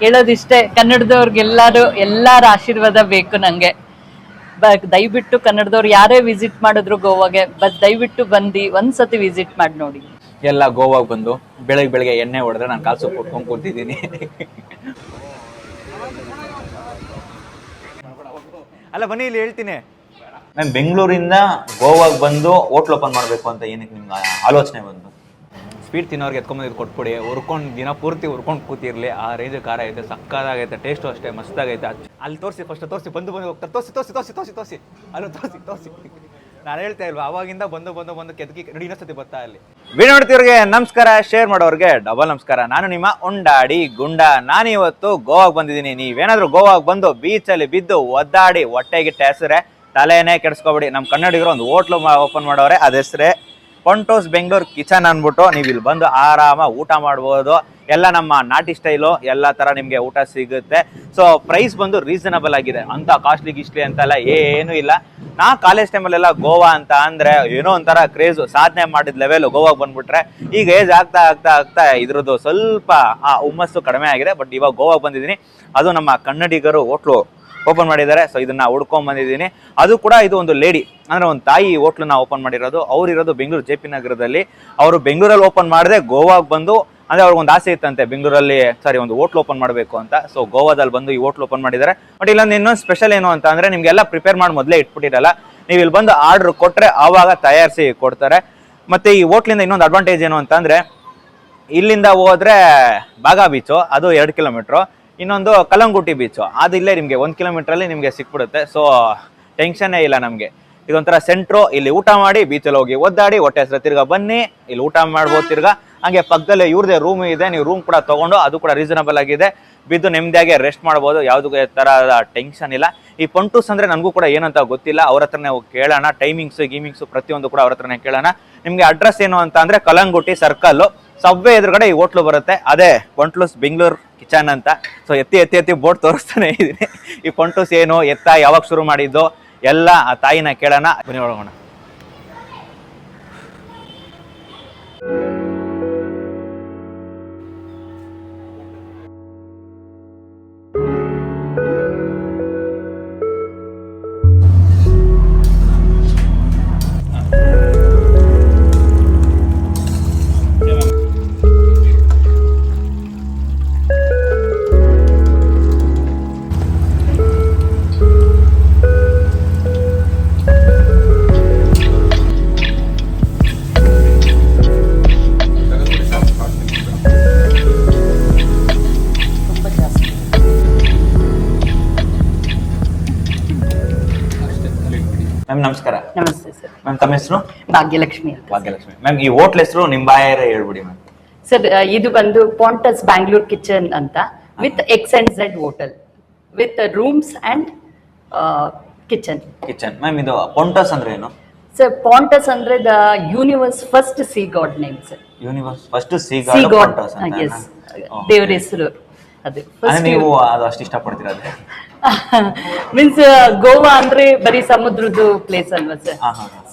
ಕೇಳೋದಿಷ್ಟೇ. ಕನ್ನಡದವ್ರಿಗೆಲ್ಲರೂ ಎಲ್ಲರ ಆಶೀರ್ವಾದ ಬೇಕು ನನಗೆ ಬ- ದಯವಿಟ್ಟು ಕನ್ನಡದವ್ರು ಯಾರೇ ವಿಸಿಟ್ ಮಾಡಿದ್ರು ಗೋವಾಗೆ ಬಟ್ ದಯವಿಟ್ಟು ಬಂದು ಒಂದ್ಸತಿ ವಿಸಿಟ್ ಮಾಡಿ ನೋಡಿ. ಎಲ್ಲ ಗೋವಾಗ್ ಬಂದು ಬೆಳಗ್ಗೆ ಬೆಳಗ್ಗೆ ಎಣ್ಣೆ ಹೊಡೆದ್ರೆ ನಾನು ಕಾಲು ಸೊಪ್ಪು ಉಟ್ಕೊಂಡು ಕೂತಿದ್ದೀನಿ. ಅಲ್ಲ ಬನ್ನಿ ಇಲ್ಲಿ ಹೇಳ್ತೀನಿ. ನಾನು ಬೆಂಗಳೂರಿಂದ ಗೋವಾಗೆ ಬಂದು ಹೋಟ್ಲ್ ಓಪನ್ ಮಾಡಬೇಕು ಅಂತ ಏನಕ್ಕೆ ನಿಮ್ಗೆ ಆಲೋಚನೆ ಬಂತು? ಸ್ವೀಟ್ ತಿನ್ನೋರಿಗೆ ಎತ್ಕೊಂಬಂದು ಕೊಟ್ಬಿಡಿ. ಹುರ್ಕೊಂಡು ದಿನ ಪೂರ್ತಿ ಹುರ್ಕೊಂಡು ಕೂತಿರ್ಲಿ. ಆ ರೇಂಜ್ ಖಾರ ಐತೆ, ಸಕ್ಕದಾಗೈತೆ ಟೇಸ್ಟು ಅಷ್ಟೇ, ಮಸ್ತಾಗೈತೆ. ಅಲ್ಲಿ ತೋರಿಸಿ ಫಸ್ಟ್ ತೋರಿಸಿ, ಬಂದು ಬಂದು ಹೋಗ್ತಾರೆ. ತೋರಿಸಿ ತೋರಿಸಿ ತೋರಿಸಿ ತೋರಿಸಿ ತೋರಿಸಿ. ಅಲ್ಲೂ ತೋರಿಸಿ ತೋರಿಸಿ. ನಾನು ಹೇಳ್ತಾ ಇಲ್ವಾ, ಅವಾಗಿಂದ ಬಂದು ಬಂದು ಬಂದು ಕೆದಕಿ, ನೋಡಿ ಇನ್ನೊಂದ್ಸತಿ ಬರ್ತಾ ಅಲ್ಲಿ ವಿಡಿಯೋ ನಮಸ್ಕಾರ ಶೇರ್ ಮಾಡೋರಿಗೆ ಡಬಲ್ ನಮಸ್ಕಾರ. ನಾನು ನಿಮ್ಮ ಉಂಡಾಡಿ ಗುಂಡ. ನಾನು ಇವತ್ತು ಗೋವಾಗೆ ಬಂದಿದ್ದೀನಿ. ನೀವೇನಾದ್ರೂ ಗೋವಾಗೆ ಬಂದು ಬೀಚಲ್ಲಿ ಬಿದ್ದು ಒದ್ದಾಡಿ ಹೊಟ್ಟೆಗಿಟ್ಟ ಹೆಸರೇ ತಲೆನೇ ಕೆಡಿಸ್ಕೊಬೇಡಿ. ನಮ್ಮ ಕನ್ನಡಿಗರು ಒಂದು ಹೋಟ್ಲು ಓಪನ್ ಮಾಡೋರೆ, ಅದ ಹೆಸರೇ ಪೊಂಟೋಸ್ ಬೆಂಗಳೂರು ಕಿಚನ್ ಅಂದ್ಬಿಟ್ಟು ನೀವು ಇಲ್ಲಿ ಬಂದು ಆರಾಮಾಗಿ ಊಟ ಮಾಡ್ಬೋದು. ಎಲ್ಲ ನಮ್ಮ ನಾಟಿ ಸ್ಟೈಲು, ಎಲ್ಲ ಥರ ನಿಮಗೆ ಊಟ ಸಿಗುತ್ತೆ. ಸೊ ಪ್ರೈಸ್ ಬಂದು ರೀಸನಬಲ್ ಆಗಿದೆ. ಅಂತ ಕಾಸ್ಟ್ಲಿ ಗಿಸ್ಟ್ಲಿ ಅಂತೆಲ್ಲ ಏನೂ ಇಲ್ಲ. ನಾ ಕಾಲೇಜ್ ಟೈಮಲ್ಲೆಲ್ಲ ಗೋವಾ ಅಂತ ಅಂದರೆ ಏನೋ ಒಂಥರ ಕ್ರೇಜು ಸಾಧನೆ ಮಾಡಿದ ಲೆವೆಲು ಗೋವಾಗೆ ಬಂದ್ಬಿಟ್ರೆ ಈಗ ಏಜ್ ಆಗ್ತಾ ಆಗ್ತಾ ಆಗ್ತಾ ಇದ್ರದ್ದು ಸ್ವಲ್ಪ, ಆ, ಹುಮ್ಮಸ್ಸು ಕಡಿಮೆ ಆಗಿದೆ. ಬಟ್ ಇವಾಗ ಗೋವಾಗೆ ಬಂದಿದ್ದೀನಿ. ಅದು ನಮ್ಮ ಕನ್ನಡಿಗರು ಹೋಟ್ಲು ಓಪನ್ ಮಾಡಿದ್ದಾರೆ. ಸೊ ಇದನ್ನ ಹುಡ್ಕೊಂಡ್ ಬಂದಿದ್ದೀನಿ. ಅದು ಕೂಡ ಇದು ಒಂದು ಲೇಡಿ. ಅಂದ್ರೆ ಒಂದು ತಾಯಿ ಹೋಟ್ಲನ್ನ ಓಪನ್ ಮಾಡಿರೋದು. ಅವ್ರು ಇರೋದು ಬೆಂಗಳೂರು ಜೆ ಪಿ ನಗರದಲ್ಲಿ. ಅವರು ಬೆಂಗಳೂರಲ್ಲಿ ಓಪನ್ ಮಾಡದೆ ಗೋವಾಗೆ ಬಂದು, ಅಂದ್ರೆ ಅವ್ರಿಗೊಂದು ಆಸೆ ಇತ್ತಂತೆ, ಬೆಂಗಳೂರಲ್ಲಿ ಸಾರಿ ಒಂದು ಹೋಟ್ಲ್ ಓಪನ್ ಮಾಡಬೇಕು ಅಂತ. ಸೊ ಗೋವಾದಲ್ಲಿ ಬಂದು ಈ ಹೋಟ್ಲ್ ಓಪನ್ ಮಾಡಿದ್ದಾರೆ. ಬಟ್ ಇಲ್ಲೊಂದು ಇನ್ನೊಂದು ಸ್ಪೆಷಲ್ ಏನು ಅಂತ ಅಂದ್ರೆ ನಿಮ್ಗೆಲ್ಲ ಪ್ರಿಪೇರ್ ಮಾಡಿ ಮೊದಲೇ ಇಟ್ಬಿಟ್ಟಿರಲ್ಲ. ನೀವು ಇಲ್ಲಿ ಬಂದು ಆರ್ಡರ್ ಕೊಟ್ಟರೆ ಆವಾಗ ತಯಾರಿಸಿ ಕೊಡ್ತಾರೆ. ಮತ್ತೆ ಈ ಹೋಟ್ಲಿಂದ ಇನ್ನೊಂದು ಅಡ್ವಾಂಟೇಜ್ ಏನು ಅಂತಂದ್ರೆ ಇಲ್ಲಿಂದ ಹೋದ್ರೆ ಬಾಗಾ ಬೀಚು ಅದು ಎರಡು ಕಿಲೋಮೀಟ್ರು ಇನ್ನೊಂದು ಕಲಂಗುಟ್ಟಿ ಬೀಚು ಅದು ಇಲ್ಲೇ ನಿಮಗೆ ಒಂದು ಕಿಲೋಮೀಟ್ರಲ್ಲಿ ನಿಮಗೆ ಸಿಕ್ಬಿಡುತ್ತೆ. ಸೊ ಟೆನ್ಷನ್ನೇ ಇಲ್ಲ ನಮಗೆ. ಇದೊಂಥರ ಸೆಂಟ್ರು ಇಲ್ಲಿ ಊಟ ಮಾಡಿ ಬೀಚಲ್ಲಿ ಹೋಗಿ ಒದ್ದಾಡಿ, ಹೊಟ್ಟೆ ಹತ್ರ ತಿರ್ಗಾ ಬನ್ನಿ, ಇಲ್ಲಿ ಊಟ ಮಾಡ್ಬೋದು ತಿರ್ಗಾ. ಹಂಗೆ ಪಕ್ಕದಲ್ಲೇ ಇವ್ರದೇ ರೂಮ್ ಇದೆ, ನೀವು ರೂಮ್ ಕೂಡ ತಗೊಂಡು ಅದು ಕೂಡ ರೀಸನಬಲ್ ಆಗಿದೆ. ಬಿದ್ದು ನೆಮ್ಮದಿಯಾಗಿ ರೆಸ್ಟ್ ಮಾಡ್ಬೋದು. ಯಾವುದೇ ಥರದ ಟೆನ್ಷನ್ ಇಲ್ಲ. ಈ ಪಂಟೂಸ್ ಅಂದ್ರೆ ನನಗೂ ಕೂಡ ಏನಂತ ಗೊತ್ತಿಲ್ಲ. ಅವ್ರ ಹತ್ರನೇ ಕೇಳೋಣ. ಟೈಮಿಂಗ್ಸ್ ಗೀಮಿಂಗ್ಸು ಪ್ರತಿಯೊಂದು ಕೂಡ ಅವ್ರ ಹತ್ರನೇ ಕೇಳೋಣ. ನಿಮಗೆ ಅಡ್ರೆಸ್ ಏನು ಅಂತ ಅಂದ್ರೆ ಕಲಂಗುಟಿ ಸರ್ಕಲ್ ಸಬ್ವೆ ಎದುರುಗಡೆ ಈ ಹೋಟ್ಲು ಬರುತ್ತೆ. ಅದೇ ಪಂಟ್ಲೂಸ್ ಬೆಂಗಳೂರು. ಕಿಚನ್ ಅಂತ. ಸೊ ಎತ್ತಿ ಎತ್ತಿ ಎತ್ತಿ ಬೋಟ್ ತೋರಿಸ್ತಾನೆ ಇದ್ದೀನಿ. ಈ ಪೊಂಟೂಸ್ ಏನು ಎತ್ತ ಯಾವಾಗ ಶುರು ಮಾಡಿದ್ದು, ಎಲ್ಲ ಆ ತಾಯಿನ ಕೇಳೋಣ. ಬನ್ನಿ ಒಳಗೋಣ. ಮ್ಯಾಮ್ ನಮಸ್ಕಾರ. ನಮಸ್ತೆ ಸರ್. ಮ್ಯಾಮ್ ತಮ್ಮ ಹೆಸರು? ಭಾಗ್ಯಲಕ್ಷ್ಮಿ ಅಂತ. ಭಾಗ್ಯಲಕ್ಷ್ಮಿ. ಮ್ಯಾಮ್ ಈ ಹೋಟ್ಲ್ ಹೆಸರು ನಿಮ್ ಬಾಯಾರ ಹೇಳ್ಬಿಡಿ ಮ್ಯಾಮ್ ಸರ್ ಇದು ಬಂದು ಪಾಂಟಸ್ ಬ್ಯಾಂಗ್ಳೂರ್ ಕಿಚನ್ ಅಂತ with X and Z hotel with rooms and kitchen kitchen ma'am ಇದು ಪೊಂಟಸ್ ಅಂದ್ರೆ ಏನು? ಸರ್ ಪಾಂಟಸ್ ಅಂದ್ರೆ the universe first sea god name sir universe first sea sea god Pontus ಅಂತ ಎಸ್ ದೇವ್ರ ಹೆಸರು ಅದು. ನೀವು ಅದು ಅಷ್ಟು ಇಷ್ಟಪಡ್ತೀರಾ ಅದೇ? ಮೀನ್ಸ್ ಗೋವಾ ಅಂದ್ರೆ ಬರೀ ಸಮುದ್ರದ್ದು ಪ್ಲೇಸ್ ಅಲ್ವಾ ಸರ್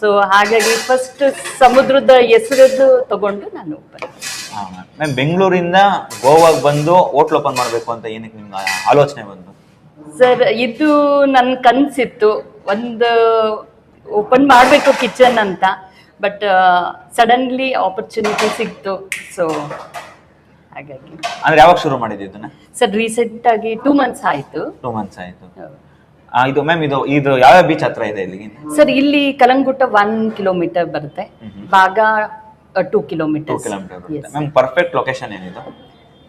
ಸೊ ಹಾಗಾಗಿ ಫಸ್ಟ್ ಸಮುದ್ರದ ಹೆಸರದ್ದು ತಗೊಂಡು ನಾನು ಮ್ಯಾಮ್ ಬೆಂಗಳೂರಿಂದ ಗೋವಾಗೆ ಬಂದು ಹೋಟ್ಲ್ ಓಪನ್ ಮಾಡಬೇಕು ಅಂತ ಏನಕ್ಕೆ ನಿಮ್ಗೆ ಆಲೋಚನೆ ಬಂತು? ಸರ್ ಇದು ನನ್ನ ಕನ್ಸಿತ್ತು. ಒಂದು ಓಪನ್ ಮಾಡಬೇಕು ಕಿಚನ್ ಅಂತ. ಬಟ್ ಸಡನ್ಲಿ ಆಪರ್ಚುನಿಟಿ ಸಿಕ್ತು. ಸೊ ಹಾಗಾಗಿ. ಅಂದ್ರೆ ಯಾವಾಗ ಶುರು ಮಾಡಿದ್ದು ಇದನ್ನ? ಸರ್ ರೀಸೆಂಟ್ ಆಗಿ ಟೂ ಮಂತ್ಸ್ ಆಯಿತು. ಟೂ ಮಂತ್ಸ್ ಆಯ್ತು. ಆ, ಇದು ಮ್ಯಾಮ್ ಇದು ಇದು ಯಾವ ಬೀಚ್ ಹತ್ರ ಇದೆ ಇಲ್ಲಿ ಸರ್ ಇಲ್ಲಿ ಕಲಂಗುಟ್ಟ ಒನ್ ಕಿಲೋಮೀಟರ್ ಬರುತ್ತೆ. ಭಾಗ ಟೂ ಟೂ ಕಿಲೋಮೀಟರ್ ಕಿಲೋಮೀಟರ್ ಬರುತ್ತೆ. ಮ್ಯಾಮ್ ಪರ್ಫೆಕ್ಟ್ ಲೊಕೇಶನ್ ಏನಿದು?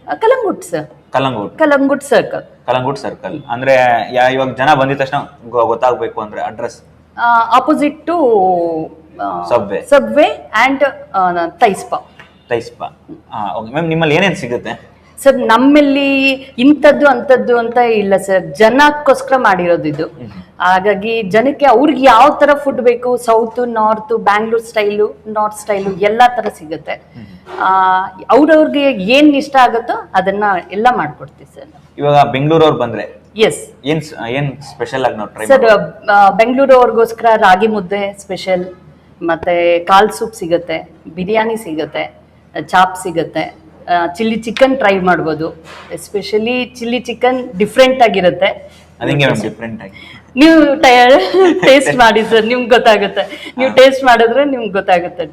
Calangute sir Calangute. Calangute circle Calangute circle ಅಂದ್ರೆ ಯಾ- ಇವಾಗ ಜನ ಬಂದಿದ ತಕ್ಷಣ ಗೊತ್ತಾಗಬೇಕು ಗೊತ್ತಾಗ್ಬೇಕು ಅಂದ್ರೆ address opposite to Subway. Subway and Thai spa Thai spa okay ma'am ನಿಮ್ಮಲ್ಲಿ ಏನೇನು ಸಿಗುತ್ತೆ? ಸರ್ ನಮ್ಮಲ್ಲಿ ಇಂಥದ್ದು ಅಂಥದ್ದು ಅಂತ ಇಲ್ಲ ಸರ್. ಜನಕ್ಕೋಸ್ಕರ ಮಾಡಿರೋದು ಇದು. ಹಾಗಾಗಿ ಜನಕ್ಕೆ ಅವ್ರಿಗೆ ಯಾವ ತರ ಫುಡ್ ಬೇಕು south north Bangalore style north style ಎಲ್ಲ ತರ ಸಿಗುತ್ತೆ. ಅವ್ರವ್ರಿಗೆ ಏನ್ ಇಷ್ಟ ಆಗುತ್ತೋ ಅದನ್ನ ಎಲ್ಲ ಮಾಡ್ಕೊಡ್ತೀವಿ ಸರ್. ಇವಾಗ ಬೆಂಗಳೂರವ್ರು ಬಂದ್ರೆ ಎಸ್ ಏನ್ ಏನ್ ಸ್ಪೆಷಲ್ ಆಗಿ ನಾವು ಟ್ರೈ ಸರ್ ಬೆಂಗಳೂರು ಅವ್ರಿಗೋಸ್ಕರ ರಾಗಿ ಮುದ್ದೆ ಸ್ಪೆಷಲ್ ಮತ್ತೆ ಕಾಲ್ ಸೂಪ್ ಸಿಗುತ್ತೆ ಬಿರಿಯಾನಿ ಸಿಗುತ್ತೆ. ಚಾಪ್ ಸಿಗುತ್ತೆ. ಚಿಲ್ಲಿ ಚಿಕನ್ ಟ್ರೈ ಮಾಡ್ಬೋದು. ಎಸ್ಪೆಷಲಿ ಚಿಲ್ಲಿ ಚಿಕನ್ ಡಿಫ್ರೆಂಟ್ ಆಗಿರುತ್ತೆ. ಡಿಫ್ರೆಂಟ್ ಆಗಿ. ನೀವು ಟೇಸ್ಟ್ ಮಾಡಿ ಸರ್ ನಿಮ್ಗೆ ಗೊತ್ತಾಗುತ್ತೆ. ನೀವು ಟೇಸ್ಟ್ ಮಾಡಿದ್ರೆ ನಿಮ್ಗೆ ಗೊತ್ತಾಗುತ್ತೆ.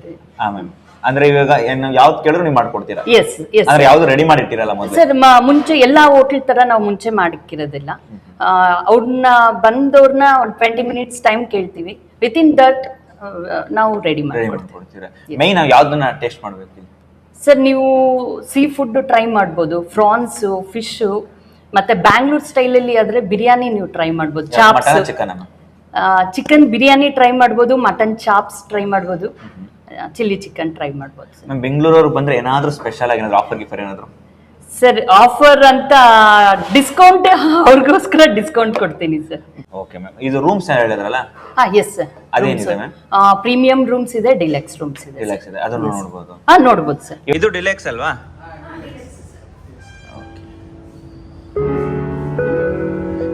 ಹಾ ಮ್ಯಾಮ್. ಅಂದ್ರೆ ಇವಾಗ ಏನು ಯಾವ್ದು ಕೇಳಿದ್ರು ನೀವು ಮಾಡ್ಕೊಡ್ತೀರಾ? ಎಸ್ ಎಸ್ ಅಂದ್ರೆ ಯಾವ್ದು ರೆಡಿ ಮಾಡಿಟ್ಟಿರಲ್ಲ ಮೊದಲು? ಸರ್ ಮುಂಚೆ ಎಲ್ಲಾ ಹೋಟ್ಲ್ ತರ ನಾವು ಮುಂಚೆ ಮಾಡಿಕ್ಕಿರೋದಿಲ್ಲ. ಅವ್ರನ್ನ ಬಂದವ್ರನ್ನ ಒಂದು ಟ್ವೆಂಟಿ ಮಿನಿಟ್ಸ್ ಟೈಮ್ ಕೇಳ್ತೀವಿ. ವಿತ್ ಇನ್ ದಟ್ ನಾವು ರೆಡಿ ಮಾಡಿ ಮಾಡ್ಕೊಡ್ತೀರಾ? ಮೈನ್ ನಾವು ಯಾವ್ದನ್ನ ಟೇಸ್ಟ್ ಮಾಡ್ಬೇಕು? ಸರ್ ನೀವು ಸೀ ಫುಡ್ ಟ್ರೈ ಮಾಡ್ಬೋದು ಫ್ರಾನ್ಸು ಫಿಶು ಮತ್ತೆ ಬ್ಯಾಂಗ್ಳೂರ್ ಸ್ಟೈಲಲ್ಲಿ ಆದ್ರೆ ಬಿರಿಯಾನಿ ನೀವು ಟ್ರೈ ಮಾಡ್ಬೋದು chops chicken chicken biryani try ಮಾಡ್ಬೋದು ಮಟನ್ ಚಾಪ್ಸ್ ಟ್ರೈ ಮಾಡ್ಬೋದು ಚಿಲ್ಲಿ ಚಿಕನ್ ಟ್ರೈ ಮಾಡ್ಬೋದು ಬೆಂಗಳೂರವ್ರು ಬಂದ್ರೆ ಏನಾದ್ರೂ ಸ್ಪೆಷಲ್ ಆಗಿ ಏನಾದ್ರು ಆಫರ್ ಗಿಫರ್ ಏನಾದ್ರು? ಸರ್ ಆಫರ್ ಅಂತ ಡಿಸ್ಕೌಂಟ್ ಅವ್ರಿಗೋಸ್ಕರ ಡಿಸ್ಕೌಂಟ್ ಕೊಡ್ತೀನಿ ಸರ್. ಓಕೆ ಮ್ಯಾಮ್ ಇದು ರೂಮ್ಸ್ ಹೇಳಿದ್ರಲ್ಲ? ಹಾ ಎಸ್ ಸರ್ ಅದೇನಿದೆ ಮ್ಯಾಮ್ ಪ್ರೀಮಿಯಂ ರೂಮ್ಸ್ ಇದೆ ಡಿಲೆಕ್ಸ್ ರೂಮ್ಸ್ ಇದೆ ಡಿಲಕ್ಸ್ ಇದೆ. ಅದನ್ನು ನೋಡ್ಬೋದು. ಹಾ ನೋಡ್ಬೋದು ಸರ್ ಇದು ಡಿಲೆಕ್ಸ್ ಅಲ್ವಾ?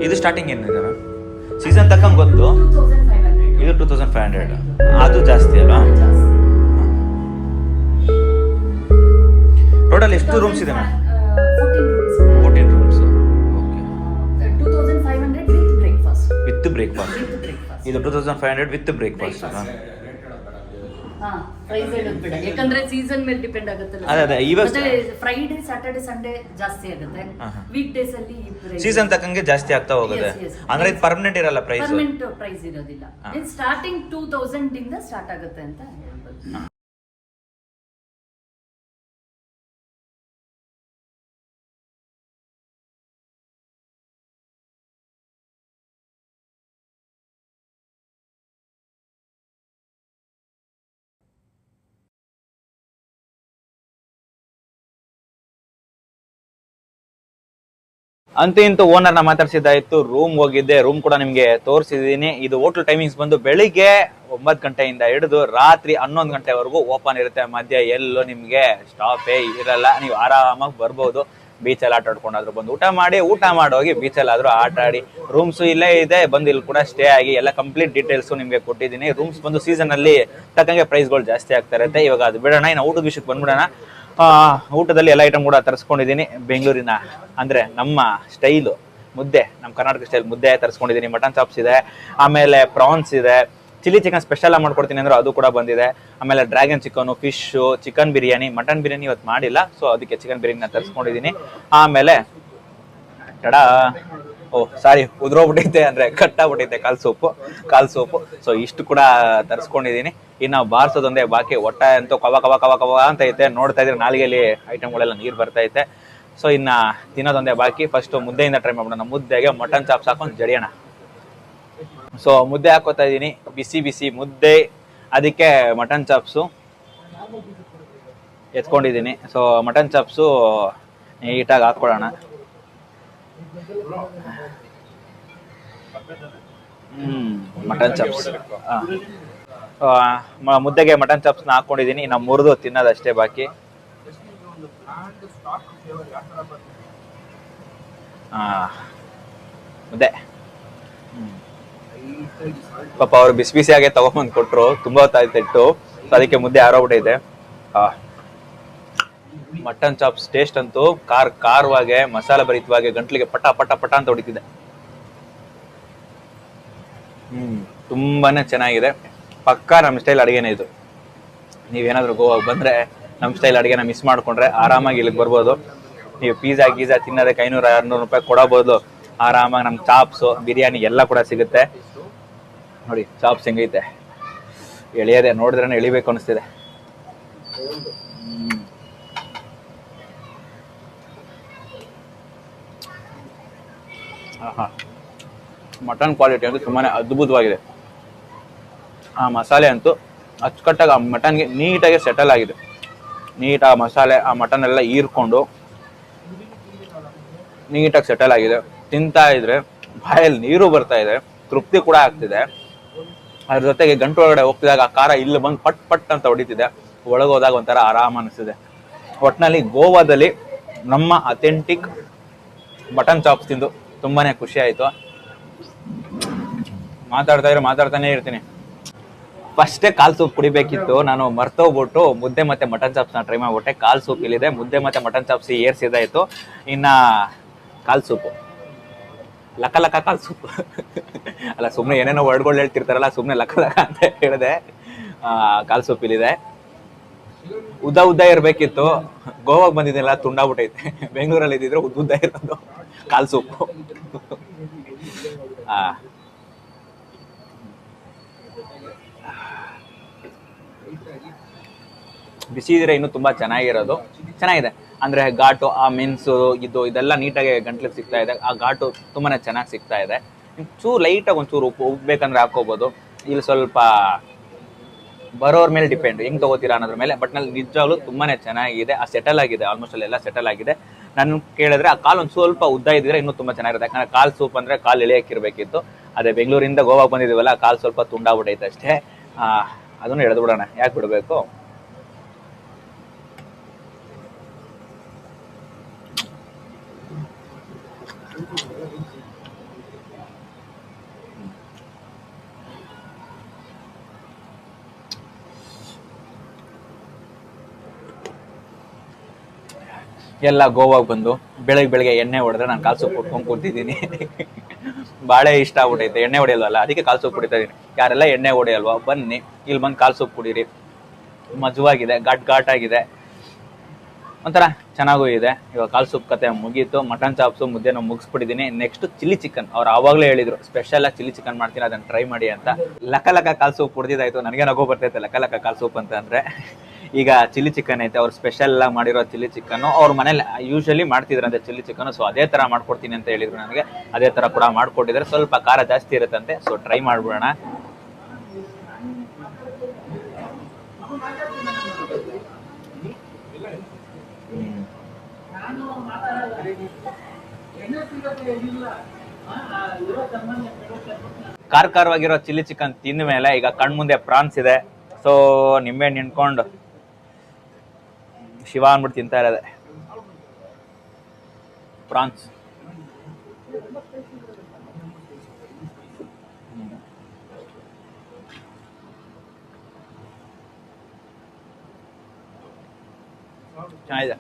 ಇದು ಸ್ಟಾರ್ಟಿಂಗ್ ಏನಿದೆ ಮ್ಯಾಮ್ ಸೀಸನ್ ತಕ್ಕಂಗೆ ಗೊತ್ತು. ಇದು ಟೂ ತೌಸಂಡ್ ಫೈವ್ ಹಂಡ್ರೆಡ್ ಅದು ಜಾಸ್ತಿ ಅಲ್ವಾ? ಟೋಟಲ್ ಎಷ್ಟು ರೂಮ್ಸ್ ಇದೆ ma'am fourteen rooms okay with breakfast ಇದು two thousand five hundred with breakfast ಅಲ್ವಾ ಯಾಕಂದ್ರೆ ಸೀಸನ್ ಮೇಲೆ ಡಿಪೆಂಡ್ ಆಗುತ್ತಲ್ಲ. ಅದೇ, ಅದೇ, ಇವಾಗ- ಫ್ರೈಡೆ ಸ್ಯಾಟರ್ಡೆ ಸಂಡೇ ಜಾಸ್ತಿ ಆಗುತ್ತೆ. ವೀಕ್ ಡೇಸ್ ಅಲ್ಲಿ ಸೀಸನ್ ತಕ್ಕಂಗೆ ಜಾಸ್ತಿ ಆಗ್ತಾ ಹೋಗುತ್ತೆ. ಅಂದ್ರೆ ಇದು ಪರ್ಮನೆಂಟ್ ಇರಲ್ಲ ಪ್ರೈಸ್ ಪರ್ಮನೆಂಟ್ ಪ್ರೈಸ್ ಇರೋದಿಲ್ಲ. ಸ್ಟಾರ್ಟಿಂಗ್ ಟೂ ತೌಸಂಡ್ ಇಂದ ಸ್ಟಾರ್ಟ್ ಆಗುತ್ತೆ ಅಂತ ಹೇಳ್ಬೋದು. ಅಂತೂ ಇಂತೂ ಓನರ್ನ ಮಾತಾಡ್ಸಿದ್ದಾಯ್ತು. ರೂಮ್ ಹೋಗಿದ್ದೆ ರೂಮ್ ಕೂಡ ನಿಮ್ಗೆ ತೋರಿಸಿದೀನಿ ಇದು ಹೋಟ್ಲ್ ಟೈಮಿಂಗ್ಸ್ ಬಂದು ಬೆಳಿಗ್ಗೆ ಒಂಬತ್ತು ಗಂಟೆಯಿಂದ ಹಿಡಿದು ರಾತ್ರಿ ಹನ್ನೊಂದು ಗಂಟೆವರೆಗೂ ಓಪನ್ ಇರುತ್ತೆ. ಮಧ್ಯ ಎಲ್ಲೂ ನಿಮಗೆ ಸ್ಟಾಪೇ ಇರಲ್ಲ. ನೀವು ಆರಾಮಾಗಿ ಬರ್ಬೋದು. ಬೀಚಲ್ಲಿ ಆಟ ಆಡ್ಕೊಂಡಾದ್ರು ಬಂದು ಊಟ ಮಾಡಿ, ಊಟ ಮಾಡೋಗಿ ಬೀಚಲ್ಲಿ ಆದ್ರೂ ಆಟ ಆಡಿ. ರೂಮ್ಸ್ ಇಲ್ಲೇ ಇದೆ. ಬಂದು ಇಲ್ಲಿ ಕೂಡ ಸ್ಟೇ ಆಗಿ ಎಲ್ಲ ಕಂಪ್ಲೀಟ್ ಡೀಟೇಲ್ಸ್ ನಿಮಗೆ ಕೊಟ್ಟಿದ್ದೀನಿ. ರೂಮ್ಸ್ ಬಂದು ಸೀಸನ್ ಅಲ್ಲಿ ತಕ್ಕಂಗೆ ಪ್ರೈಸ್ಗಳು ಜಾಸ್ತಿ ಆಗ್ತಾ ಇರುತ್ತೆ. ಇವಾಗ ಅದು ಬಿಡೋಣ. ಇನ್ನು ಊಟದ ವಿಷಯಕ್ಕೆ ಬಂದ್ಬಿಡೋಣ. ಊಟದಲ್ಲಿ ಎಲ್ಲ ಐಟಮ್ ಕೂಡ ತರಿಸ್ಕೊಂಡಿದ್ದೀನಿ. ಬೆಂಗಳೂರಿನ, ಅಂದರೆ ನಮ್ಮ ಸ್ಟೈಲು ಮುದ್ದೆ, ನಮ್ಮ ಕರ್ನಾಟಕ ಸ್ಟೈಲ್ ಮುದ್ದೆ ತರಿಸ್ಕೊಂಡಿದ್ದೀನಿ. ಮಟನ್ ಚಾಪ್ಸ್ ಇದೆ, ಆಮೇಲೆ ಪ್ರಾನ್ಸ್ ಇದೆ. ಚಿಲ್ಲಿ ಚಿಕನ್ ಸ್ಪೆಷಲ್ ಆಗಿ ಮಾಡ್ಕೊಡ್ತೀನಿ ಅಂದ್ರೆ ಅದು ಕೂಡ ಬಂದಿದೆ. ಆಮೇಲೆ dragon chicken fish chicken biryani mutton biryani ಇವತ್ತು ಮಾಡಿಲ್ಲ ಸೊ ಅದಕ್ಕೆ ಚಿಕನ್ ಬಿರಿಯಾನಿನ ತರಿಸ್ಕೊಂಡಿದ್ದೀನಿ. ಆಮೇಲೆ ಟಡಾ ಓ, ಸಾರಿ, ಉದ್ರೋಗ್ಬಿಟ್ಟಿದ್ದೆ ಅಂದ್ರೆ ಕಟ್ಟಾಗ್ಬಿಟ್ಟೈತೆ ಕಾಲ್ ಸೋಪು ಕಾಲ್ ಸೋಪು. ಸೊ ಇಷ್ಟು ಕೂಡ ತರಿಸ್ಕೊಂಡಿದ್ದೀನಿ. ಇನ್ನು ಬಾರಿಸೋದೊಂದೇ ಬಾಕಿ. ಒಟ್ಟ ಅಂತೂ ಕವ ಕವ ಕವ ಕವ ಅಂತ ಐತೆ. ನೋಡ್ತಾ ಇದ್ರೆ ನಾಲಿಗೆಯಲ್ಲಿ ಐಟಮ್ಗಳೆಲ್ಲ ನೀರು ಬರ್ತಾ ಐತೆ. ಸೊ ಇನ್ನ ತಿನ್ನೋದೊಂದೇ ಬಾಕಿ. ಫಸ್ಟ್ ಮುದ್ದೆಯಿಂದ ಟ್ರೈ ಮಾಡೋಣ ಮುದ್ದೆಗೆ ಮಟನ್ ಚಾಪ್ಸ್ ಹಾಕೊಂಡು ಜಡಿಯೋಣ. ಸೊ ಮುದ್ದೆ ಹಾಕೋತಾ ಇದ್ದೀನಿ. ಬಿಸಿ ಬಿಸಿ ಮುದ್ದೆ. ಅದಕ್ಕೆ ಮಟನ್ ಚಾಪ್ಸು ಎತ್ಕೊಂಡಿದ್ದೀನಿ. ಸೊ ಮಟನ್ ಚಾಪ್ಸು ನೀಟಾಗಿ ಹಾಕ್ಕೊಳ್ಳೋಣ ಮಟನ್ ಚಾಪ್ಸ್ ಮುದ್ದೆಗೆ ಮಟನ್ ಚಾಪ್ಸ್ನ ಹಾಕೊಂಡಿದ್ದೀನಿ ಇನ್ನು ಮುರಿದು ತಿನ್ನೋದಷ್ಟೇ ಬಾಕಿ. ಮುದ್ದೆ. ಪಾಪ ಅವ್ರು ಬಿಸಿ ಬಿಸಿಯಾಗೆ ತಗೊಂಬಂದು ಕೊಟ್ರು. ತುಂಬಾ ಹೊತ್ತಾಯ್ತಿಟ್ಟು ಸೊ ಅದಕ್ಕೆ ಮುದ್ದೆ ಆರೋಗ್ಬಿಟ್ಟೈತೆ ಆ. ಮಟನ್ ಚಾಪ್ಸ್ ಟೇಸ್ಟ್ ಅಂತೂ ಕಾರ್ ಖಾರವಾಗೆ ಮಸಾಲೆ ಭರಿತವಾಗೆ, ಗಂಟ್ಲಿಗೆ ಪಟ ಪಟ ಪಟ ಅಂತ ಹೊಡಿತಿದೆ. ಹ್ಮ್, ತುಂಬಾನೇ ಚೆನ್ನಾಗಿದೆ. ಪಕ್ಕಾ ನಮ್ಮ ಸ್ಟೈಲ್ ಅಡುಗೆನೇ ಇದು. ನೀವೇನಾದ್ರೂ ಗೋವಾಗ ಬಂದ್ರೆ ನಮ್ಮ ಸ್ಟೈಲ್ ಅಡುಗೆನ ಮಿಸ್ ಮಾಡ್ಕೊಂಡ್ರೆ ಆರಾಮಾಗಿ ಇಲ್ಲಿಗೆ ಬರ್ಬೋದು. ನೀವು ಪೀಜಾ ಗೀಜಾ ತಿನ್ನೋದಕ್ಕೆ ಐನೂರ ಆರ್ನೂರು ರೂಪಾಯಿ ಕೊಡಬಹುದು ಆರಾಮಾಗಿ ನಮ್ಮ ಚಾಪ್ಸು, ಬಿರಿಯಾನಿ ಎಲ್ಲ ಕೂಡ ಸಿಗುತ್ತೆ. ನೋಡಿ, ಚಾಪ್ಸ್ ಹೆಂಗೈತೆ. ಎಳೆಯದೆ ನೋಡಿದ್ರೆ ಎಳಿಬೇಕು ಅನಿಸ್ತಿದೆ. ಮಟನ್ ಕ್ವಾಲಿಟಿ ಅಂತೂ ತುಂಬಾ ಅದ್ಭುತವಾಗಿದೆ. ಆ ಮಸಾಲೆ ಅಂತೂ ಅಚ್ಚುಕಟ್ಟಾಗಿ ಆ ಮಟನ್ಗೆ ನೀಟಾಗಿ ಸೆಟಲ್ ಆಗಿದೆ. ನೀಟ್ ಆ ಮಸಾಲೆ, ಆ ಮಟನ್ ಎಲ್ಲ ಹೀರ್ಕೊಂಡು ನೀಟಾಗಿ ಸೆಟಲ್ ಆಗಿದೆ. ತಿಂತಾ ಇದ್ರೆ ಬಾಯಲ್ಲಿ ನೀರು ಬರ್ತಾ ಇದೆ, ತೃಪ್ತಿ ಕೂಡ ಆಗ್ತಿದೆ. ಅದ್ರ ಜೊತೆಗೆ ಗಂಟು ಒಳಗಡೆ ಹೋಗ್ತಿದಾಗ ಆ ಖಾರ ಇಲ್ಲಿ ಬಂದು ಪಟ್ ಪಟ್ ಅಂತ ಹೊಡಿತಿದೆ. ಒಳಗೆ ಹೋದಾಗ ಒಂಥರ ಆರಾಮ ಅನಿಸ್ತಿದೆ. ಒಟ್ಟಿನಲ್ಲಿ ಗೋವಾದಲ್ಲಿ ನಮ್ಮ ಅಥೆಂಟಿಕ್ ಮಟನ್ ಚಾಪ್ಸ್ ತಿಂದು ತುಂಬಾನೇ ಖುಷಿ ಆಯ್ತು. ಮಾತಾಡ್ತಾ ಇದ್ರೆ ಮಾತಾಡ್ತಾನೆ ಇರ್ತೀನಿ. ಫಸ್ಟೇ ಕಾಲ್ ಸೂಪ್ ಕುಡಿಬೇಕಿತ್ತು. ನಾನು ಮರ್ತೋಗ್ಬಿಟ್ಟು ಮುದ್ದೆ ಮತ್ತೆ ಮಟನ್ ಚಾಪ್ಸ್ನ ಟ್ರೈ ಮಾಡ್ಬಿಟ್ಟೆ. ಕಾಲ್ ಸೂಪ್ ಇಲ್ಲಿದೆ. ಮುದ್ದೆ ಮತ್ತೆ ಮಟನ್ ಚಾಪ್ಸ್ ಏರ್ಸಿದಾಯ್ತು ಇನ್ನ ಕಾಲ್ ಸೂಪು. ಲಕ ಲಕ ಕಾಲ್ ಸೂಪ್. ಅಲ್ಲ ಸುಮ್ಮನೆ ಏನೇನೋ ವರ್ಡ್ಗಳು ಹೇಳ್ತಿರ್ತಾರಲ್ಲ ಸುಮ್ಮನೆ ಲಕ ಲಕ ಅಂತ ಹೇಳಿದೆ. ಕಾಲ್ ಸೂಪ್ ಇಲ್ಲಿದೆ. ಉದ್ದ ಉದ್ದ ಇರ್ಬೇಕಿತ್ತು. ಗೋವಾಗ್ ಬಂದಿದ್ದೆಲ್ಲ ತುಂಡಾಗ್ಬಿಟ್ಟೈತೆ. ಬೆಂಗಳೂರಲ್ಲಿ ಇದ್ದಿದ್ರೆ ಉದ್ದ ಉದ್ದ ಇರೋದು. ಕಾಲ್ ಸೂಪು. ಆ. ಬಿಸಿ ಇದ್ರೆ ಇನ್ನು ತುಂಬಾ ಚೆನ್ನಾಗಿರೋದು. ಚೆನ್ನಾಗಿದೆ. ಅಂದ್ರೆ ಘಾಟು, ಆ ಮೆಣಸು, ಇದು, ಇದೆಲ್ಲ ನೀಟಾಗಿ ಗಂಟ್ಲಿಗೆ ಸಿಗ್ತಾ ಇದೆ. ಆ ಘಾಟು ತುಂಬಾನೇ ಚೆನ್ನಾಗಿ ಸಿಗ್ತಾ ಇದೆ. ಚೂರು ಲೈಟಾಗಿ ಒಂಚೂರು ಉಪ್ಪು ಉಪ್ಪು ಬೇಕಂದ್ರೆ ಹಾಕೋಬಹುದು ಇಲ್ಲಿ ಸ್ವಲ್ಪ ಬರೋರ್ ಮೇಲೆ ಡಿಪೆಂಡ್ ಹೆಂಗ್ ತಗೋತೀರಾ ಅನ್ನೋದ್ರ ಮೇಲೆ. ಬಟ್ನಲ್ಲಿ ನಿಜವಾಗ್ಲೂ ತುಂಬಾನೇ ಚೆನ್ನಾಗಿದೆ. ಆ ಸೆಟಲ್ ಆಗಿದೆ. ಆಲ್ಮೋಸ್ಟ್ ಎಲ್ಲ ಸೆಟಲ್ ಆಗಿದೆ. ನಾನು ಕೇಳಿದ್ರೆ ಆ ಕಾಲು ಒಂದು ಸ್ವಲ್ಪ ಉದ್ದ ಇದ್ದಿದ್ರೆ ಇನ್ನೂ ತುಂಬಾ ಚೆನ್ನಾಗಿರುತ್ತೆ. ಯಾಕಂದ್ರೆ ಕಾಲ್ ಸೂಪ್ ಅಂದ್ರೆ ಕಾಲ್ ಎಳೆಯಕ್ಕಿರ್ಬೇಕಿತ್ತು. ಅದೇ ಬೆಂಗಳೂರಿಂದ ಗೋವಾಗೆ ಬಂದಿದ್ದೀವಲ್ಲ, ಕಾಲ್ ಸ್ವಲ್ಪ ತುಂಡಾಗ್ಬಿಟ್ಟೈತೆ ಅಷ್ಟೇ. ಅದನ್ನು ಎಳೆದು ಬಿಡೋಣ. ಯಾಕೆ ಬಿಡಬೇಕು? ಎಲ್ಲ ಗೋವಾಗೆ ಬಂದು ಬೆಳಗ್ಗೆ ಬೆಳಗ್ಗೆ ಎಣ್ಣೆ ಹೊಡೆದ್ರೆ ನಾನು ಕಾಲು ಸೊಪ್ಪು ಉಟ್ಕೊಂಡು ಕೂತಿದ್ದೀನಿ. ಬಾಳೆ ಇಷ್ಟ ಆಗ್ಬಿಟ್ಟೈತೆ ಎಣ್ಣೆ ಹೊಡೆಯಲ್ವಲ್ಲ? ಅದಕ್ಕೆ ಕಾಲು ಸೊಪ್ಪು ಕುಡಿತಾ ಇದೀನಿ. ಯಾರೆಲ್ಲ ಎಣ್ಣೆ ಹೊಡೆಯಲ್ವಾ? ಬನ್ನಿ. ಇಲ್ಲಿ ಬಂದು ಕಾಲು ಸೊಪ್ಪು ಕುಡೀರಿ. ಮಜವಾಗಿದೆ ಘಾಟ್ ಆಗಿದೆ. ಒಂಥರ ಚೆನ್ನಾಗೂ ಇದೆ. ಇವಾಗ ಕಾಲು ಸೊಪ್ಪು ಕತೆ ಮುಗೀತು. ಮಟನ್ ಚಾಪ್ಸು ಮುದ್ದೆನೂ ಮುಗಿಸ್ಬಿಟ್ಟಿದ್ದೀನಿ ನೆಕ್ಸ್ಟ್ ಚಿಲ್ಲಿ ಚಿಕನ್. ಅವ್ರು ಆವಾಗಲೇ ಹೇಳಿದ್ರು ಸ್ಪೆಷಲ್ ಆಗಿ ಚಿಲ್ಲಿ ಚಿಕನ್ ಮಾಡ್ತೀನಿ ಅದನ್ನು ಟ್ರೈ ಮಾಡಿ ಅಂತ. ಲಕ ಲಕ ಕಾಲು ಸೊಪ್ಪು ಕುಡ್ದಿದ್ದಾಯ್ತು. ನನಗೆ ನಗೋ ಬರ್ತೈತೆ ಲಕ ಲಕ ಕಾಲು ಸೊಪ್ಪು ಅಂತ ಅಂದ್ರೆ. ಈಗ ಚಿಲ್ಲಿ ಚಿಕನ್ ಐತೆ, ಅವ್ರು ಸ್ಪೆಷಲ್ ಆಗಿ ಮಾಡಿರೋ ಚಿಲ್ಲಿ ಚಿಕನ್ ಅವ್ರ ಮನೇಲಿ ಯೂಶಲಿ ಮಾಡ್ತಿದ್ರಂತೆ ಚಿಲ್ಲಿ ಚಿಕನ್ ಸೊ ಅದೇ ತರ ಮಾಡ್ಕೊಡ್ತೀನಿ ಅಂತ ಹೇಳಿದ್ರು ನನಗೆ. ಅದೇ ತರ ಕೂಡ ಮಾಡ್ಕೊಟ್ಟಿದ್ರೆ ಸ್ವಲ್ಪ ಖಾರ ಜಾಸ್ತಿ ಇರುತ್ತಂತೆ. ಸೊ ಟ್ರೈ ಮಾಡ್ಬಿಡೋಣ. ಖಾರ ಖಾರವಾಗಿರೋ ಚಿಲ್ಲಿ ಚಿಕನ್ ತಿಂದ ಮೇಲೆ ಈಗ ಕಣ್ಮುಂದೆ ಪ್ರಾನ್ಸ್ ಇದೆ. ಸೊ ನಿಂಬೆ ನಿಂತ್ಕೊಂಡು ಶಿವ ಅಂದ್ಬಿಟ್ಟು ತಿಂತಾ ಇರೋದೆ. ಪ್ರಾನ್ಸ್. ಚೆನ್ನಾಗಿದೆ.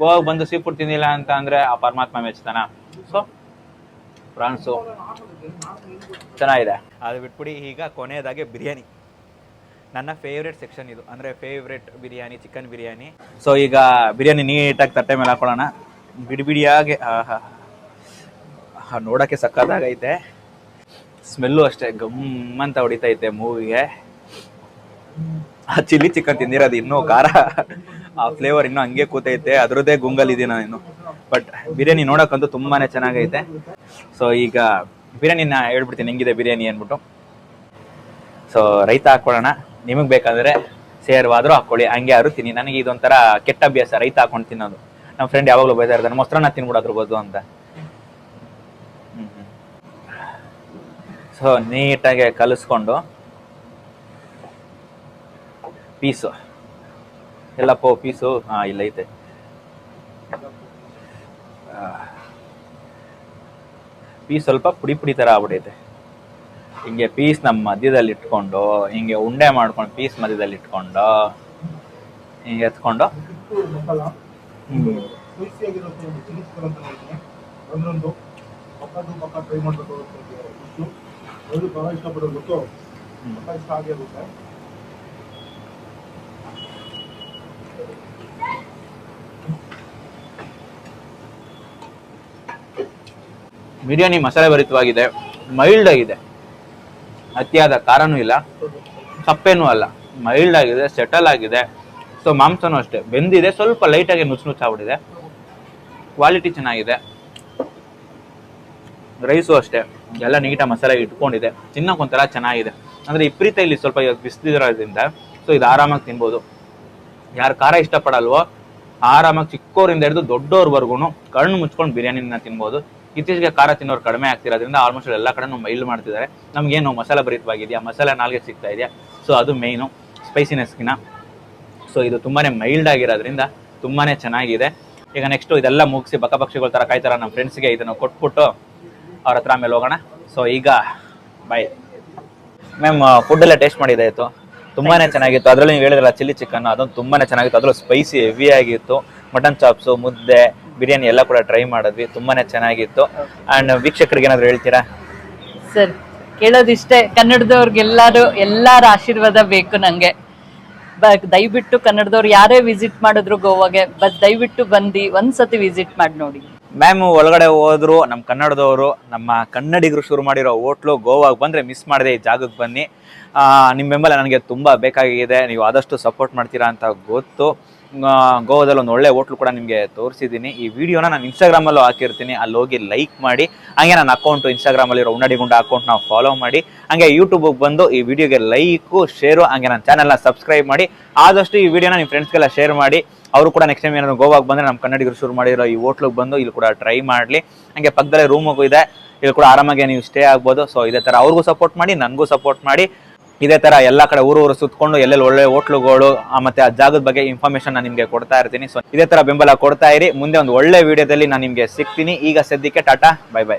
ಗೋವಾಗೆ ಬಂದು ಸೀ ಫುಡ್ ತಿಂದಿಲ್ಲ ಅಂತ ಅಂದ್ರೆ ಆ ಪರಮಾತ್ಮ ಮೆಚ್ತಾನ ಸೊ, ಪ್ರಾನ್ಸು. ಚೆನ್ನಾಗಿದೆ. ಅದು ಬಿಟ್ಬಿಡಿ ಈಗ ಕೊನೆಯದಾಗಿ ಬಿರಿಯಾನಿ. ನನ್ನ ಫೇವ್ರೇಟ್ ಸೆಕ್ಷನ್ ಇದು. ಅಂದ್ರೆ favourite biryani chicken biryani so ಈಗ ಬಿರಿಯಾನಿ ನೀಟಾಗಿ ತಟ್ಟೆ ಮೇಲೆ ಹಾಕೊಳ್ಳೋಣ. ಬಿಡಿ ಬಿಡಿಯಾಗೆ ನೋಡೋಕ್ಕೆ ಸಕ್ಕತ್ತಾಗೈತೆ. ಸ್ಮೆಲ್ಲು ಅಷ್ಟೇ ಗಮ್ಮಂತ ಹೊಡಿತೈತೆ ಮೂವಿಗೆ. ಆ ಚಿಲ್ಲಿ ಚಿಕನ್ ತಿಂದಿರೋದು ಇನ್ನೂ ಖಾರ. ಆ ಫ್ಲೇವರ್ ಇನ್ನೂ ಹಂಗೆ ಕೂತೈತೆ, ಅದ್ರದ್ದೇ ಗುಂಗಲ್ ಇದೀನ ಇನ್ನು ಬಟ್ ಬಿರಿಯಾನಿ ನೋಡೋಕ್ಕಂತೂ ತುಂಬಾನೇ ಚೆನ್ನಾಗೈತೆ. ಸೊ ಈಗ ಬಿರಿಯಾನಿನ ಹೇಳ್ಬಿಡ್ತೀನಿ, ಹೆಂಗಿದೆ ಬಿರಿಯಾನಿ ಅಂದ್ಬಿಟ್ಟು. ಸೊ ರೈತ ಹಾಕೊಳ್ಳೋಣ. ನಿಮಗೆ ಬೇಕಾದ್ರೆ ಸೇರ್ವಾದ್ರು ಹಾಕೊಳ್ಳಿ. ಹಂಗೆ ಯಾರು ತಿನ್ನಿ ನನಗೆ ಇದೊಂಥರ ಕೆಟ್ಟ ಅಭ್ಯಾಸ, ರೈತ ಹಾಕೊಂಡು ತಿನ್ನೋದು. ನಮ್ಮ ಫ್ರೆಂಡ್ ಯಾವಾಗಲೂ ಬೈತಾ ಇರ್ತಾನೆ ಮೊಸರನ್ನ ತಿನ್ಬಿಡೋದ್ರಬೋದು ಅಂತ. ಸೊ ನೀಟಾಗಿ ಕಲಿಸ್ಕೊಂಡು ಪೀಸು. ಎಲ್ಲಪ್ಪ ಪೀಸು. ಹಾ, ಇಲ್ಲ, ಐತೆ. ಪೀಸ್ ಸ್ವಲ್ಪ ಪುಡಿ ಪುಡಿ ತರ ಆಗ್ಬಿಟ್ಟೈತೆ ಹಿಂಗೆ ಪೀಸ್ ನಮ್ಮ ಮಧ್ಯದಲ್ಲಿ ಇಟ್ಕೊಂಡು ಹಿಂಗೆ ಉಂಡೆ ಮಾಡ್ಕೊಂಡು ಪೀಸ್ ಮಧ್ಯದಲ್ಲಿ ಇಟ್ಕೊಂಡು ಹಿಂಗೆ ಎತ್ಕೊಂಡು. ಬಿರಿಯಾನಿ ಮಸಾಲೆ ಭರಿತವಾಗಿದೆ ಮೈಲ್ಡ್ ಆಗಿದೆ. ಅತಿಯಾದ ಖಾರನೂ ಇಲ್ಲ. ಸಪ್ಪೇನೂ ಅಲ್ಲ. ಮೈಲ್ಡ್ ಆಗಿದೆ, ಸೆಟಲ್ ಆಗಿದೆ. ಸೊ ಮಾಂಸನೂ ಅಷ್ಟೇ. ಬೆಂದಿದೆ, ಸ್ವಲ್ಪ ಲೈಟಾಗಿ ನುಚ್ಚು ನುಚ್ಚಾಗ್ಬಿಟ್ಟಿದೆ ಕ್ವಾಲಿಟಿ ಚೆನ್ನಾಗಿದೆ. ರೈಸು ಅಷ್ಟೇ. ಎಲ್ಲ ನೀಟಾಗಿ ಮಸಾಲೆ ಇಟ್ಕೊಂಡಿದೆ. ತಿನ್ನೋಕೆ ಒಂಥರ ಚೆನ್ನಾಗಿದೆ. ಅಂದರೆ ವಿಪರೀತ ಇಲ್ಲಿ ಸ್ವಲ್ಪ ಬಿಸಿಲಿರೋದ್ರಿಂದ ಸೊ ಇದು ಆರಾಮಾಗಿ ತಿನ್ಬೋದು. ಯಾರು ಖಾರ ಇಷ್ಟಪಡಲ್ವೋ, ಆರಾಮಾಗಿ ಚಿಕ್ಕೋರಿಂದ ಹಿಡಿದು ದೊಡ್ಡವ್ರವರೆಗೂ ಕಣ್ಣು ಮುಚ್ಕೊಂಡು ಬಿರಿಯಾನಿನ ತಿನ್ಬೋದು. ಇತ್ತೀಚೆಗೆ ಖಾರ ತಿನ್ನೋರು ಕಡಿಮೆ ಆಗ್ತಿರೋದ್ರಿಂದ ಆಲ್ಮೋಸ್ಟ್ ಎಲ್ಲ ಕಡೆನೂ ಮೈಲ್ಡ್ ಮಾಡ್ತಿದ್ದಾರೆ. ನಮಗೇನು ಮಸಾಲೆ ಭರಿತವಾಗಿದೆಯಾ? ಮಸಾಲೆ ನಾಲ್ಗೆ ಸಿಗ್ತಾ ಇದೆಯಾ? ಸೊ ಅದು ಮೇಯ್ನು ಸ್ಪೈಸಿನೆಸ್ಗಿನ ಸೊ ಇದು ತುಂಬಾ ಮೈಲ್ಡ್ ಆಗಿರೋದ್ರಿಂದ ತುಂಬಾ ಚೆನ್ನಾಗಿದೆ. ಈಗ ನೆಕ್ಸ್ಟು ಇದೆಲ್ಲ ಮುಗಿಸಿ ಬಕಪಕ್ಷಿಗಳ ಥರ ಕಾಯ್ತಾರ ನಮ್ಮ ಫ್ರೆಂಡ್ಸ್ಗೆ ಇದನ್ನು ಕೊಟ್ಬಿಟ್ಟು ಅವ್ರ ಹತ್ರ ಆಮೇಲೆ ಹೋಗೋಣ. ಸೊ ಈಗ ಬಾಯ್ ಮ್ಯಾಮ್ ಫುಡ್ಡೆಲ್ಲ ಟೇಸ್ಟ್ ಮಾಡಿದೆ ಆಯಿತು ತುಂಬಾನೇ ಚೆನ್ನಾಗಿತ್ತು. ಅದರಲ್ಲಿ ನೀವು ಹೇಳಿದ್ರಲ್ಲ, ಚಿಲ್ಲಿ ಚಿಕನ್ ಅದೊಂದು ತುಂಬಾ ಚೆನ್ನಾಗಿತ್ತು. ಅದರಲ್ಲೂ ಸ್ಪೈಸಿ ಹೆವಿ ಆಗಿತ್ತು. ಮಟನ್ ಚಾಪ್ಸು ಮುದ್ದೆ ಬಿರಿಯಾನಿ ಎಲ್ಲ ಕೂಡ ಟ್ರೈ ಮಾಡಿದ್ವಿ ತುಂಬಾನೇ ಚೆನ್ನಾಗಿತ್ತು. ಅಂಡ್ ವೀಕ್ಷಕರಿಗೆ ಏನಾದ್ರು ಹೇಳ್ತೀರಾ? ಸರ್ ಕೇಳೋದಿಷ್ಟೇ ಕನ್ನಡದವ್ರಿಗೆಲ್ಲರೂ ಎಲ್ಲರ ಆಶೀರ್ವಾದ ಬೇಕು ನಂಗೆ. ಬ ದಯವಿಟ್ಟು ಕನ್ನಡದವ್ರು ಯಾರೇ ವಿಸಿಟ್ ಮಾಡಿದ್ರು ಗೋವಾಗೆ ಬಟ್ ದಯವಿಟ್ಟು ಬಂದು ಒಂದ್ಸತಿ ವಿಸಿಟ್ ಮಾಡಿ ನೋಡಿ. ಮ್ಯಾಮ್ ಒಳಗಡೆ ಹೋದ್ರು ನಮ್ಮ ಕನ್ನಡದವರು ನಮ್ಮ ಕನ್ನಡಿಗರು ಶುರು ಮಾಡಿರೋ ಹೋಟ್ಲು ಗೋವಾಗೆ ಬಂದ್ರೆ ಮಿಸ್ ಮಾಡದೆ ಈ ಜಾಗಕ್ಕೆ ಬನ್ನಿ. ನಿಮ್ಮ ಬೆಂಬಲ ನನಗೆ ತುಂಬ ಬೇಕಾಗಿದೆ ನೀವು ಆದಷ್ಟು ಸಪೋರ್ಟ್ ಮಾಡ್ತೀರಾ ಅಂತ ಗೊತ್ತು. ಗೋವಾದಲ್ಲಿ ಒಂದು ಒಳ್ಳೆ ಹೋಟ್ಲು ಕೂಡ ನಿಮಗೆ ತೋರಿಸಿದ್ದೀನಿ. ಈ ವಿಡಿಯೋನ ನಾನು ಇನ್ಸ್ಟಾಗ್ರಾಮಲ್ಲೂ ಹಾಕಿರ್ತೀನಿ. ಅಲ್ಲಿ ಹೋಗಿ ಲೈಕ್ ಮಾಡಿ. ಹಂಗೆ ನನ್ನ ಅಕೌಂಟು ಇನ್ಸ್ಟಾಗ್ರಾಮಲ್ಲಿರೋ ಉನ್ನಡಿಗುಂಡ ನಾವು ಫಾಲೋ ಮಾಡಿ. ಹಂಗೆ ಯೂಟ್ಯೂಬಿಗೆ ಬಂದು ಈ ವಿಡಿಯೋಗೆ ಲೈಕು ಶೇರು ಹಂಗೆ ನನ್ನ ಚಾನಲ್ನ ಸಬ್ಸ್ಕ್ರೈಬ್ ಮಾಡಿ. ಆದಷ್ಟು ಈ ವಿಡಿಯೋನ ನಿಮ್ಮ ಫ್ರೆಂಡ್ಸ್ಗೆಲ್ಲ ಶೇರ್ ಮಾಡಿ. ಅವರು ಕೂಡ ನೆಕ್ಸ್ಟ್ ಟೈಮ್ ಏನಾದ್ರು ಗೋವಾಗೆ ಬಂದರೆ ನಮ್ಮ ಕನ್ನಡಿಗರು ಶುರು ಮಾಡಿರೋ ಈ ಹೋಟ್ಲಿಗೆ ಬಂದು ಇಲ್ಲಿ ಕೂಡ ಟ್ರೈ ಮಾಡಲಿ. ಹಂಗೆ ಪಕ್ಕದಲ್ಲೇ ರೂಮಗೂ ಇದೆ. ಇಲ್ಲಿ ಕೂಡ ಆರಾಮಾಗಿ ನೀವು ಸ್ಟೇ ಆಗ್ಬೋದು. ಸೊ ಇದೇ ಥರ ಅವ್ರಿಗೂ ಸಪೋರ್ಟ್ ಮಾಡಿ ನನಗೂ ಸಪೋರ್ಟ್ ಮಾಡಿ. ಇದೇ ತರ ಎಲ್ಲಾ ಕಡೆ ಊರು ಊರು ಸುತ್ಕೊಂಡು ಎಲ್ಲೆಲ್ಲಿ ಒಳ್ಳೆ ಹೋಟ್ಲುಗಳು ಮತ್ತೆ ಆ ಜಾಗದ ಬಗ್ಗೆ ಇನ್ಫಾರ್ಮೇಶನ್ ನಾನು ನಿಮಗೆ ಕೊಡ್ತಾ ಇರ್ತೀನಿ. ಸೊ ಇದೇ ತರ ಬೆಂಬಲ ಕೊಡ್ತಾ ಇರಿ. ಮುಂದೆ ಒಂದು ಒಳ್ಳೆ ವಿಡಿಯೋದಲ್ಲಿ ನಾನು ನಿಮಗೆ ಸಿಗ್ತೀನಿ. ಈಗ ಸದ್ಯಕ್ಕೆ ಟಾಟಾ ಬೈ ಬೈ